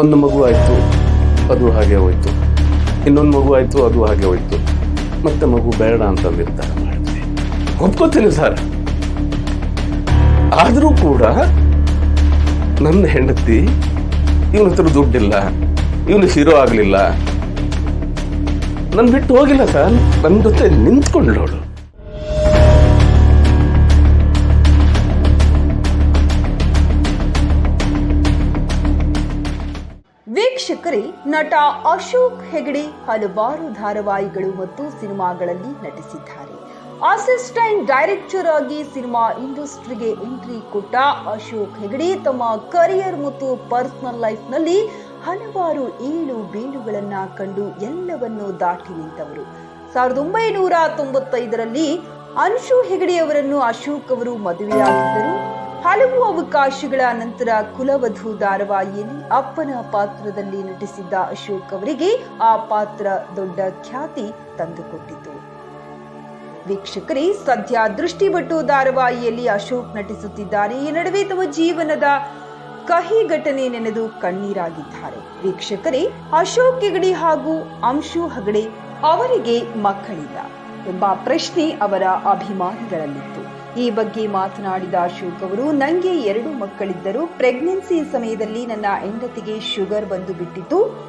ಒಂದು ಮಗು ಆಯಿತು, ಅದು ಹಾಗೆ ಹೋಯ್ತು. ಇನ್ನೊಂದು ಮಗು ಆಯಿತು, ಅದು ಹಾಗೆ ಹೋಯ್ತು. ಮತ್ತೆ ಮಗು ಬೇಡ ಅಂತ ನಿರ್ಧಾರ ಮಾಡಿದ್ವಿ ಒಪ್ಕೋತೀನಿ ಸರ್. ಆದರೂ ಕೂಡ ನನ್ನ ಹೆಂಡತಿ ಇವನ ಹತ್ರ ದುಡ್ಡಿಲ್ಲ, ಇವನು ಹೀರೋ ಆಗಲಿಲ್ಲ. ನನ್ನ ಬಿಟ್ಟು ಹೋಗಿಲ್ಲ ಸರ್. ನನ್ನ ಜೊತೆ ನಿಂತ್ಕೊಂಡವಳು ವೀಕ್ಷಕರೇ ನಟ ಅಶೋಕ್ ಹೆಗಡೆ ಹಲವಾರು ಧಾರಾವಾಹಿಗಳು ಮತ್ತು ಸಿನಿಮಾಗಳಲ್ಲಿ ನಟಿಸಿದ್ದಾರೆ. ಅಸಿಸ್ಟೆಂಟ್ ಡೈರೆಕ್ಟರ್ ಆಗಿ ಸಿನಿಮಾ ಇಂಡಸ್ಟ್ರಿಗೆ ಎಂಟ್ರಿ ಕೊಟ್ಟ ಅಶೋಕ್ ಹೆಗಡೆ ತಮ್ಮ ಕರಿಯರ್ ಮತ್ತು ಪರ್ಸನಲ್ ಲೈಫ್ನಲ್ಲಿ ಹಲವಾರು ಏಳು ಬೀಳುಗಳನ್ನ ಕಂಡು ಎಲ್ಲವನ್ನೂ ದಾಟಿ ನಿಂತವರು. ಸಾವಿರದ ಒಂಬೈನೂರ ತೊಂಬತ್ತೈದರಲ್ಲಿ ಅನ್ಶು ಹೆಗಡೆ ಅವರನ್ನು ಅಶೋಕ್ ಅವರು ಮದುವೆಯಾಗಿದ್ದರು. ಹಲವು ಅವಕಾಶಗಳ ನಂತರ ಕುಲವಧು ಧಾರಾವಾಹಿಯಲ್ಲಿ ಅಪ್ಪನ ಪಾತ್ರದಲ್ಲಿ ನಟಿಸಿದ್ದ ಅಶೋಕ್ ಅವರಿಗೆ ಆ ಪಾತ್ರ ದೊಡ್ಡ ಖ್ಯಾತಿ ತಂದುಕೊಟ್ಟಿತು. ವೀಕ್ಷಕರೇ, ಸದ್ಯ ದೃಷ್ಟಿಬಟ್ಟು ಧಾರಾವಾಹಿಯಲ್ಲಿ ಅಶೋಕ್ ನಟಿಸುತ್ತಿದ್ದಾರೆ. ಈ ನಡುವೆ ತಮ್ಮ ಜೀವನದ ಕಹಿ ಘಟನೆ ನೆನೆದು ಕಣ್ಣೀರಾಗಿದ್ದಾರೆ. ವೀಕ್ಷಕರೇ, ಅಶೋಕ್ ಹೆಗಡೆ ಹಾಗೂ ಅಂಶು ಹಗಡೆ ಅವರಿಗೆ ಮಕ್ಕಳಿಲ್ಲ. ಎಂಬ ಪ್ರಶ್ನೆ ಅವರ ಅಭಿಮಾನಿಗಳಲ್ಲಿತ್ತು. ಈ ಬಗ್ಗೆ ಮಾತನಾಡಿದ ಅಶೋಕ್ ಅವರು, ನಂಗೆ ಎರಡು ಮಕ್ಕಳಿದ್ದರು ಪ್ರೆಗ್ನೆನ್ಸಿ ಸಮಯದಲ್ಲಿ ನನ್ನ ಹೆಂಡತಿಗೆ ಶುಗರ್ ಬಂದು ಬಿಟ್ಟಿತ್ತು.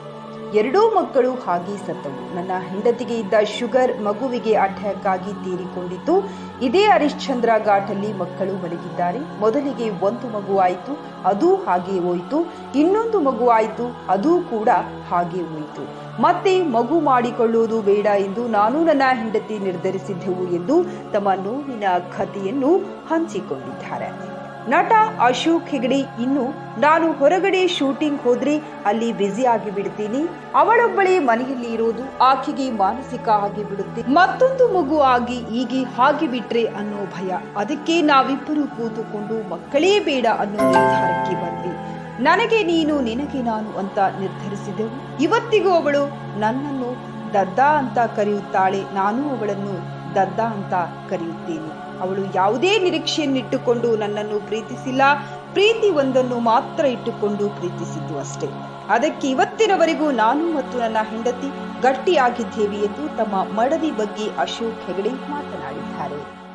ಎರಡೂ ಮಕ್ಕಳು ಹಾಗೆ ಸತ್ತವು. ನನ್ನ ಹೆಂಡತಿಗೆ ಇದ್ದ ಶುಗರ್ ಮಗುವಿಗೆ ಅಟ್ಯಾಕ್ ತೀರಿಕೊಂಡಿತು ಇದೇ ಹರಿಶ್ಚಂದ್ರ ಘಾಟಲ್ಲಿ ಮಕ್ಕಳು ಮಲಗಿದ್ದಾರೆ. ಮೊದಲಿಗೆ ಒಂದು ಮಗು ಆಯಿತು, ಅದು ಹಾಗೆ ಹೋಯಿತು. ಇನ್ನೊಂದು ಮಗು ಆಯಿತು, ಅದು ಕೂಡ ಹಾಗೆ ಹೋಯಿತು. ಮತ್ತೆ ಮಗು ಮಾಡಿಕೊಳ್ಳುವುದು ಬೇಡ ಎಂದು ನಾನು ನನ್ನ ಹೆಂಡತಿ ನಿರ್ಧರಿಸಿದ್ದೆವು ಎಂದು ತಮ್ಮ ನೋವಿನ ಕಥೆಯನ್ನು ಹಂಚಿಕೊಂಡಿದ್ದಾರೆ. ನಟ ಅಶೋಕ್ ಹೆಗಡೆ ಇನ್ನು ನಾನು ಹೊರಗಡೆ ಶೂಟಿಂಗ್ ಹೋದ್ರೆ ಅಲ್ಲಿ ಬ್ಯುಸಿ ಆಗಿ ಬಿಡ್ತೀನಿ. ಅವಳೊಬ್ಬಳೆ ಮನೆಯಲ್ಲಿ ಇರೋದು ಆಕೆಗೆ ಮಾನಸಿಕ ಆಗಿ ಬಿಡುತ್ತೆ. ಮತ್ತೊಂದು ಮಗು ಆಗಿ ಹೀಗೆ ಹಾಗೆ ಬಿಟ್ರೆ ಅನ್ನೋ ಭಯ. ಅದಕ್ಕೆ ನಾವಿಬ್ಬರು ಕೂತುಕೊಂಡು ಮಕ್ಕಳೇ ಬೇಡ ಅನ್ನೋ ನಿರ್ಧಾರಕ್ಕೆ ಬಂದ್ವಿ. ನನಗೆ ನೀನು, ನಿನಗೆ ನಾನು ಅಂತ ನಿರ್ಧರಿಸಿದೆವು. ಇವತ್ತಿಗೂ ಅವಳು ನನ್ನನ್ನು ದದ್ದ ಅಂತ ಕರೆಯುತ್ತಾಳೆ. ನಾನು ಅವಳನ್ನು ದದ್ದ ಅಂತ ಕರೆಯುತ್ತೇನೆ. ಅವಳು ಯಾವುದೇ ನಿರೀಕ್ಷೆಯನ್ನಿಟ್ಟುಕೊಂಡು ನನ್ನನ್ನು ಪ್ರೀತಿಸಿಲ್ಲ. ಪ್ರೀತಿ ಒಂದನ್ನು ಮಾತ್ರ ಇಟ್ಟುಕೊಂಡು ಪ್ರೀತಿಸಿದ್ದು ಅಷ್ಟೇ. ಅದಕ್ಕೆ ಇವತ್ತಿನವರೆಗೂ ನಾನು ಮತ್ತು ನನ್ನ ಹೆಂಡತಿ ಗಟ್ಟಿಯಾಗಿದ್ದೇವೆ ಎಂದು ತಮ್ಮ ಮಡದಿ ಬಗ್ಗೆ ಅಶೋಕ್ ಹೆಗಡೆ ಮಾತನಾಡಿದ್ದಾರೆ.